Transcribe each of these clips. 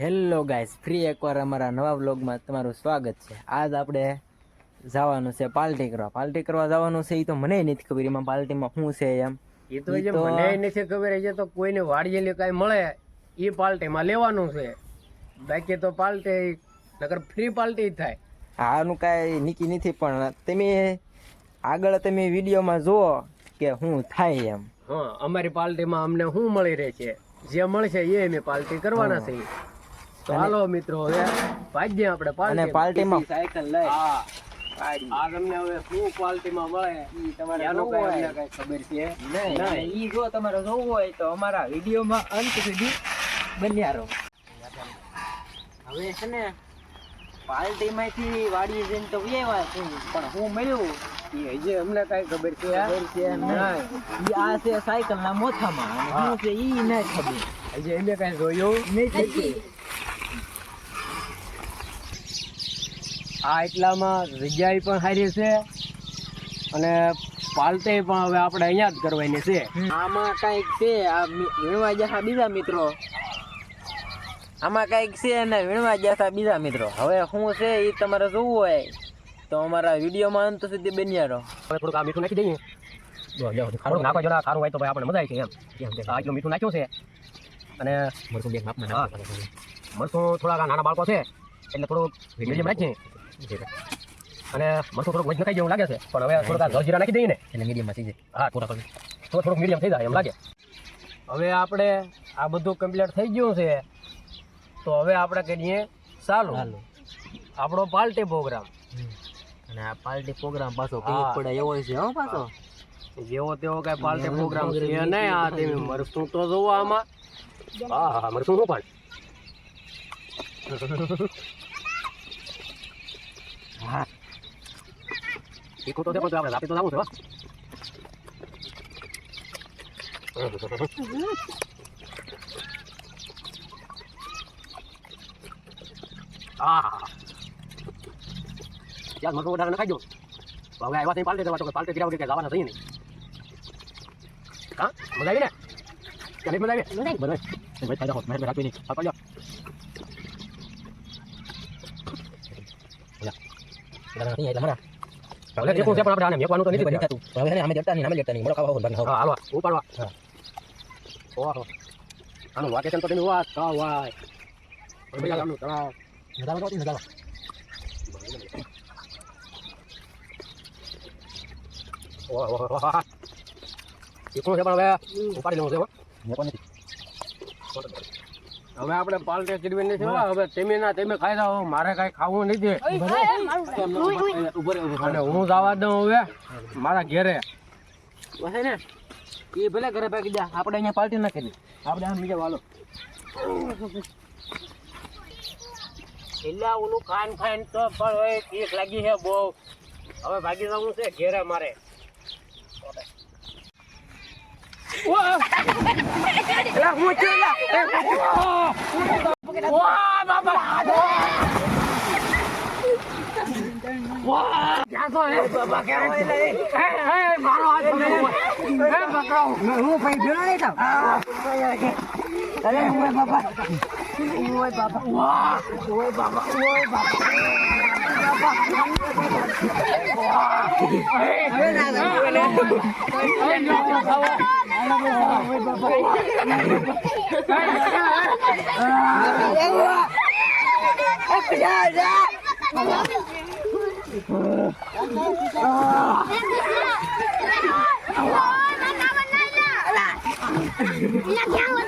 Hello guys free એકવાર અમારા નવા વ્લોગમાં તમારું સ્વાગત છે. આજ આપણે જવાનું છે પાર્ટી કરવા. પાર્ટી કરવા જવાનું છે એ તો મને નથી ખબર એમાં પાર્ટીમાં શું છે એમ. એ તો જે મને નથી ખબર છે તો કોઈને વાડીયેલી કાંઈ મળે એ પાર્ટીમાં લેવાનું છે. બાકી તો પાર્ટી નકર ફ્રી પાર્ટી થાય. આનું કાંઈ નીકી નથી પણ તમે આગળ તમે વિડીયોમાં જુઓ કે શું થાય એમ. હા અમારી પાર્ટીમાં અમને શું મળી રહે છે? જે મળશે એ અમે પાર્ટી કરવાના છે હાલો મિત્રો હવે ભાગ્ય આપણે અને પાર્ટીમાં સાયકલ લઈ. હા આ તમને હવે શું પાર્ટીમાં મળે તમારે એનું કાંઈ. અમને કાંઈ ખબર છે? નહીં ઈ જો તમારે જોવું હોય તો અમારા વિડીયોમાં અંત સુધી બન્યા રહો. હવે છે ને પાર્ટીમાંથી વાડીએ જઈને તો વ્યવા છે પણ હું મળ્યું? એ હજી અમને કાંઈ ખબર છે. ઈ આ છે સાયકલના મોથામાં અને શું છે ઈ નહીં ખબર. હજી અમે કાંઈ જોયું નહીં. આ એટલામાં જગ્યાએ પણ સારી છે અને પાલતે પણ હવે આપણે અહીંયા જ કરવાની છે. આમાં કંઈક છે આ વીણવા જતા બીજા મિત્રો. આમાં કંઈક છે અને વીણવા જતા બીજા મિત્રો. હવે શું છે એ તમારે જોવું હોય તો અમારા વિડીયોમાં અંત સુધી બન્યા રહો. હવે થોડુંક આ મીઠું નાખી દઈએ. ખારું નાખો જરા સારું હોય તો ભાઈ આપણે મજા આવી છે એમ. આ એટલું મીઠું નાખ્યું છે. અને મરસું બે હા. મરચું થોડાક નાના બાળકો છે એટલે થોડુંક મીડિયમ રાખીએ. અને મરચું થોડોક વજન ખાઈ જેવું લાગે છે પણ હવે થોડોક આ જીરા નાખી દઈએ ને. એટલે મીડિયમમાં થઈ જાય. હા થોડા થોડું થોડું થોડુંક મીડિયમ થઈ જાય એમ લાગે. હવે આપણે આ બધું કમ્પ્લીટ થઈ ગયું છે તો હવે આપણે કરીએ ચાલુ. આપણો પાર્ટી પ્રોગ્રામ અને આ પાર્ટી પ્રોગ્રામ પાછો. પડે એવો છે હો પાછો. જેવો તેવો કઈ પાર્ટી પ્રોગ્રામ છે નહીં આ તમે મરસું તો જોવો આમાં. હા હા મરસું શું પણ હા. તો આપણે રાતે તો લાવવું છે યાર મરસું વધારે નખાઈ દો હવે આવ્યા છે પાલટી જવા તો પાલટી કર્યા વગર જવાના થઈએ નહીં. હા? મજા આવી ને? કે નહીં મજા આવી? મજા આવી. ભાઈ ફાયદા હોત મહેરબાની રાખવી નહીં. હા પડ્યો હવે જે છે પણ આપણે આને મેકવાનું તો નથી કર્યું. હા હાલો ઉપાડવા ઓહો આનું વાકેશન તો તેનું વાત કા વાય ભાઈ આનું તળાવ ઓહો ઓહો ઓહો એ કોણ છે પણ હવે ઉપાડી લઉં છે હો. હવે આપણે પાલટે ચીડવી નથી. હવે તમે ના તમે ખાઈ જાઓ મારે કઈ ખાવું નથી. અને હું જવા દઉં હવે મારા ઘેરે. ને? એ ભલે ઘરે ભાગી જા આપણે અહીંયા પાલટી નાખી દે આપણે આમ બીજા વાલો. છેલ્લા ઓલું ખાન ખાન તો પણ હવે ભીખ લાગી છે બહુ. હવે ભાગી જવું છે ઘેરે મારે. એલા હું છું એલા એ હું વાહ બાબા વાહ ક્યાં તો હે બાબા ક્યાં હે હે મારો હાથ પકડો હે પકડો હું ભાઈ ભેળો નહીં તો અરે બાબા Ôi bà bà. Ôi bà bà. Ôi bà bà. Hãy subscribe cho kênh Ghiền Mì Gõ Để không bỏ lỡ những video hấp dẫn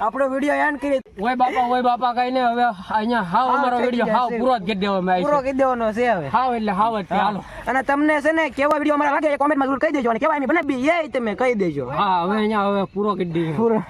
આપણો વીડિયો એન્ડ કરી ઓય બાપા ઓય બાપા કઈ ને હવે અહીંયા હાવ અમારો વીડિયો હાવ પૂરો જ કરી દેવામાં આવી પૂરો કરી દેવાનો છે હવે. હાવ એટલે હાવ જ હાલો. અને તમને છે ને કેવા વીડિયો અમારા લાગે કોમેન્ટમાં જરૂર કહી દેજો અને કેવા એમ બનાવી એ તમે કહી દેજો. હા હવે અહીંયા હવે પૂરો કરી દેજો પૂરો.